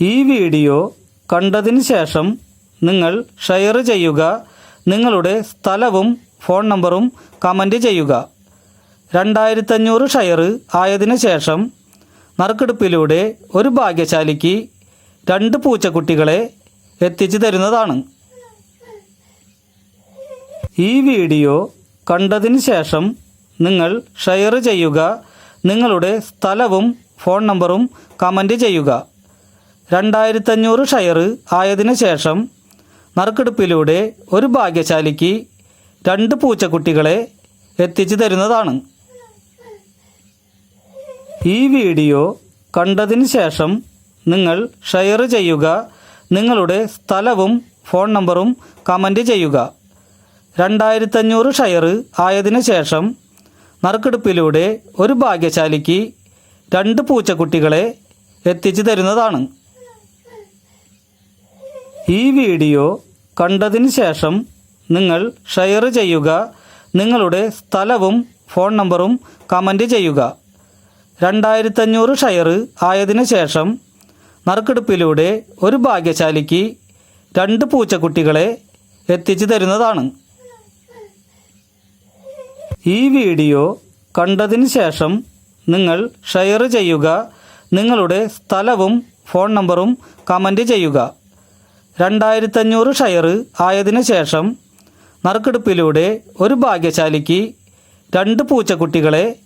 ഈ വീഡിയോ കണ്ടതിന് ശേഷം നിങ്ങൾ ഷെയർ ചെയ്യുക നിങ്ങളുടെ സ്ഥലവും ഫോൺ നമ്പറും കമന്റ് ചെയ്യുക. രണ്ടായിരത്തഞ്ഞൂറ് ഷെയർ ആയതിന് ശേഷം നറുക്കെടുപ്പിലൂടെ ഒരു ഭാഗ്യശാലിക്ക് രണ്ട് പൂച്ചക്കുട്ടികളെ എത്തിച്ചു തരുന്നതാണ്. ഈ വീഡിയോ കണ്ടതിന് ശേഷം നിങ്ങൾ ഷെയർ ചെയ്യുക നിങ്ങളുടെ സ്ഥലവും ഫോൺ നമ്പറും കമന്റ് ചെയ്യുക. രണ്ടായിരത്തഞ്ഞൂറ് ഷെയർ ആയതിനു ശേഷം നറുക്കെടുപ്പിലൂടെ ഒരു ഭാഗ്യശാലിക്ക് രണ്ട് പൂച്ചക്കുട്ടികളെ എത്തിച്ചു തരുന്നതാണ്. ഈ വീഡിയോ കണ്ടതിന് ശേഷം നിങ്ങൾ ഷെയർ ചെയ്യുക നിങ്ങളുടെ സ്ഥലവും ഫോൺ നമ്പറും കമന്റ് ചെയ്യുക. രണ്ടായിരത്തഞ്ഞൂറ് ഷെയർ ആയതിനു ശേഷം നറുക്കെടുപ്പിലൂടെ ഒരു ഭാഗ്യശാലിക്ക് രണ്ട് പൂച്ചക്കുട്ടികളെ എത്തിച്ചു തരുന്നതാണ്. ഈ വീഡിയോ കണ്ടതിന് ശേഷം നിങ്ങൾ ഷെയർ ചെയ്യുക നിങ്ങളുടെ സ്ഥലവും ഫോൺ നമ്പറും കമന്റ് ചെയ്യുക. രണ്ടായിരത്തഞ്ഞൂറ് ഷെയർ ആയതിനു ശേഷം നറുക്കെടുപ്പിലൂടെ ഒരു ഭാഗ്യശാലിക്ക് രണ്ട് പൂച്ചക്കുട്ടികളെ എത്തിച്ചു തരുന്നതാണ്. ഈ വീഡിയോ കണ്ടതിന് ശേഷം നിങ്ങൾ ഷെയർ ചെയ്യുക നിങ്ങളുടെ സ്ഥലവും ഫോൺ നമ്പറും കമന്റ് ചെയ്യുക. രണ്ടായിരത്തഞ്ഞൂറ് ഷെയർ ആയതിനു ശേഷം നറുക്കെടുപ്പിലൂടെ ഒരു ഭാഗ്യശാലിക്ക് രണ്ട് പൂച്ചക്കുട്ടികളെ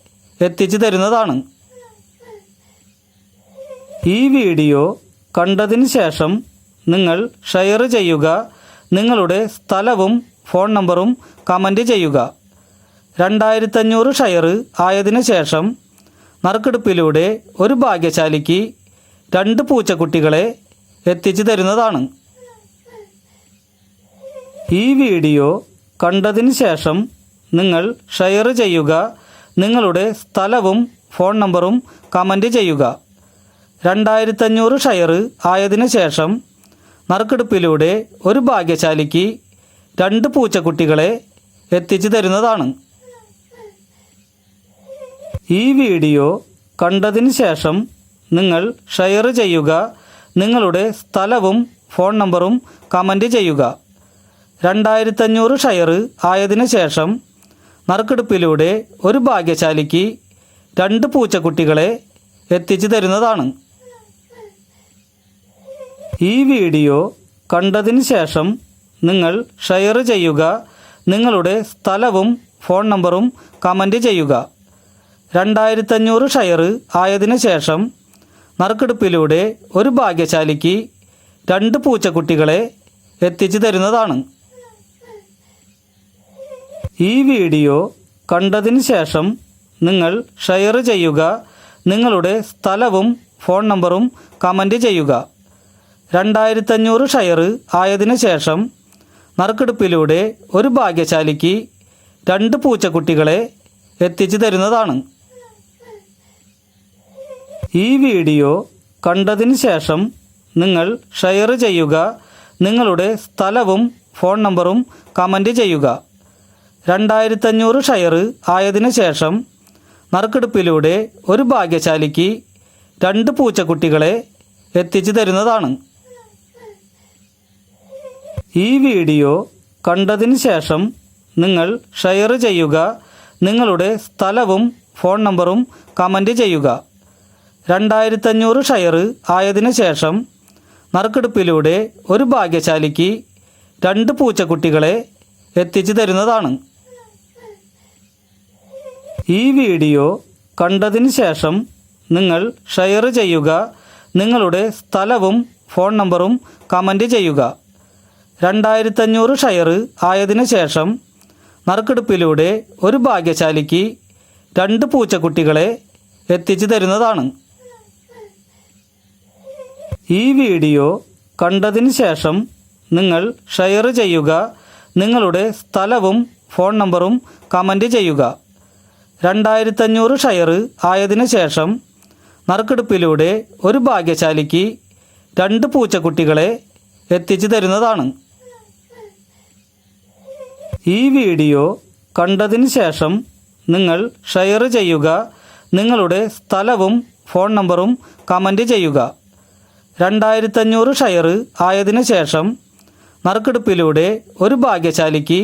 എത്തിച്ചു തരുന്നതാണ്. ഈ വീഡിയോ കണ്ടതിന് ശേഷം നിങ്ങൾ ഷെയർ ചെയ്യുക നിങ്ങളുടെ സ്ഥലവും ഫോൺ നമ്പറും കമന്റ് ചെയ്യുക. രണ്ടായിരത്തഞ്ഞൂറ് ഷെയർ ആയതിനു ശേഷം നറുക്കെടുപ്പിലൂടെ ഒരു ഭാഗ്യശാലിക്ക് രണ്ട് പൂച്ചക്കുട്ടികളെ എത്തിച്ചു തരുന്നതാണ്. ഈ വീഡിയോ കണ്ടതിന് ശേഷം നിങ്ങൾ ഷെയർ ചെയ്യുക നിങ്ങളുടെ സ്ഥലവും ഫോൺ നമ്പറും കമന്റ് ചെയ്യുക. രണ്ടായിരത്തഞ്ഞൂറ് ഷെയർ ആയതിനു ശേഷം നറുക്കെടുപ്പിലൂടെ ഒരു ഭാഗ്യശാലിക്ക് രണ്ട് പൂച്ചക്കുട്ടികളെ എത്തിച്ചു തരുന്നതാണ്. ഈ വീഡിയോ കണ്ടതിന് ശേഷം നിങ്ങൾ ഷെയർ ചെയ്യുക നിങ്ങളുടെ സ്ഥലവും ഫോൺ നമ്പറും കമന്റ് ചെയ്യുക. രണ്ടായിരത്തഞ്ഞൂറ് ഷെയർ ആയതിനു ശേഷം നറുക്കെടുപ്പിലൂടെ ഒരു ഭാഗ്യശാലിക്ക് രണ്ട് പൂച്ചക്കുട്ടികളെ എത്തിച്ചു തരുന്നതാണ്. ഈ വീഡിയോ കണ്ടതിന് ശേഷം നിങ്ങൾ ഷെയർ ചെയ്യുക നിങ്ങളുടെ സ്ഥലവും ഫോൺ നമ്പറും കമന്റ് ചെയ്യുക. രണ്ടായിരത്തഞ്ഞൂറ് ഷെയർ ആയതിനു ശേഷം നറുക്കെടുപ്പിലൂടെ ഒരു ഭാഗ്യശാലിക്ക് രണ്ട് പൂച്ചക്കുട്ടികളെ എത്തിച്ചു തരുന്നതാണ്. ഈ വീഡിയോ കണ്ടതിന് ശേഷം നിങ്ങൾ ഷെയർ ചെയ്യുക നിങ്ങളുടെ സ്ഥലവും ഫോൺ നമ്പറും കമന്റ് ചെയ്യുക. രണ്ടായിരത്തഞ്ഞൂറ് ഷെയർ ആയതിനു ശേഷം നറുക്കെടുപ്പിലൂടെ ഒരു ഭാഗ്യശാലിക്ക് രണ്ട് പൂച്ചക്കുട്ടികളെ എത്തിച്ചു തരുന്നതാണ്. ഈ വീഡിയോ കണ്ടതിന് ശേഷം നിങ്ങൾ ഷെയർ ചെയ്യുക നിങ്ങളുടെ സ്ഥലവും ഫോൺ നമ്പറും കമന്റ് ചെയ്യുക. രണ്ടായിരത്തഞ്ഞൂറ് ഷെയർ ആയതിനു ശേഷം നറുക്കെടുപ്പിലൂടെ ഒരു ഭാഗ്യശാലിക്ക് രണ്ട് പൂച്ചക്കുട്ടികളെ എത്തിച്ചു തരുന്നതാണ്. ഈ വീഡിയോ കണ്ടതിന് ശേഷം നിങ്ങൾ ഷെയർ ചെയ്യുക നിങ്ങളുടെ സ്ഥലവും ഫോൺ നമ്പറും കമന്റ് ചെയ്യുക. രണ്ടായിരത്തഞ്ഞൂറ് ഷെയർ ആയതിനു ശേഷം നറുക്കെടുപ്പിലൂടെ ഒരു ഭാഗ്യശാലിക്ക് രണ്ട് പൂച്ചക്കുട്ടികളെ എത്തിച്ചു തരുന്നതാണ്. ഈ വീഡിയോ കണ്ടതിന് ശേഷം നിങ്ങൾ ഷെയർ ചെയ്യുക നിങ്ങളുടെ സ്ഥലവും ഫോൺ നമ്പറും കമന്റ് ചെയ്യുക. രണ്ടായിരത്തഞ്ഞൂറ് ഷെയർ ആയതിനു ശേഷം നറുക്കെടുപ്പിലൂടെ ഒരു ഭാഗ്യശാലിക്ക് രണ്ട് പൂച്ചക്കുട്ടികളെ എത്തിച്ചു തരുന്നതാണ്. ഈ വീഡിയോ കണ്ടതിന് ശേഷം നിങ്ങൾ ഷെയർ ചെയ്യുക നിങ്ങളുടെ സ്ഥലവും ഫോൺ നമ്പറും കമന്റ് ചെയ്യുക. രണ്ടായിരത്തഞ്ഞൂറ് ഷെയർ ആയതിനു ശേഷം നറുക്കെടുപ്പിലൂടെ ഒരു ഭാഗ്യശാലിക്ക് രണ്ട് പൂച്ചക്കുട്ടികളെ എത്തിച്ചു തരുന്നതാണ്. ഈ വീഡിയോ കണ്ടതിന് ശേഷം നിങ്ങൾ ഷെയർ ചെയ്യുക നിങ്ങളുടെ സ്ഥലവും ഫോൺ നമ്പറും കമന്റ് ചെയ്യുക. രണ്ടായിരത്തഞ്ഞൂറ് ഷെയർ ആയതിനു ശേഷം നറുക്കെടുപ്പിലൂടെ ഒരു ഭാഗ്യശാലിക്ക്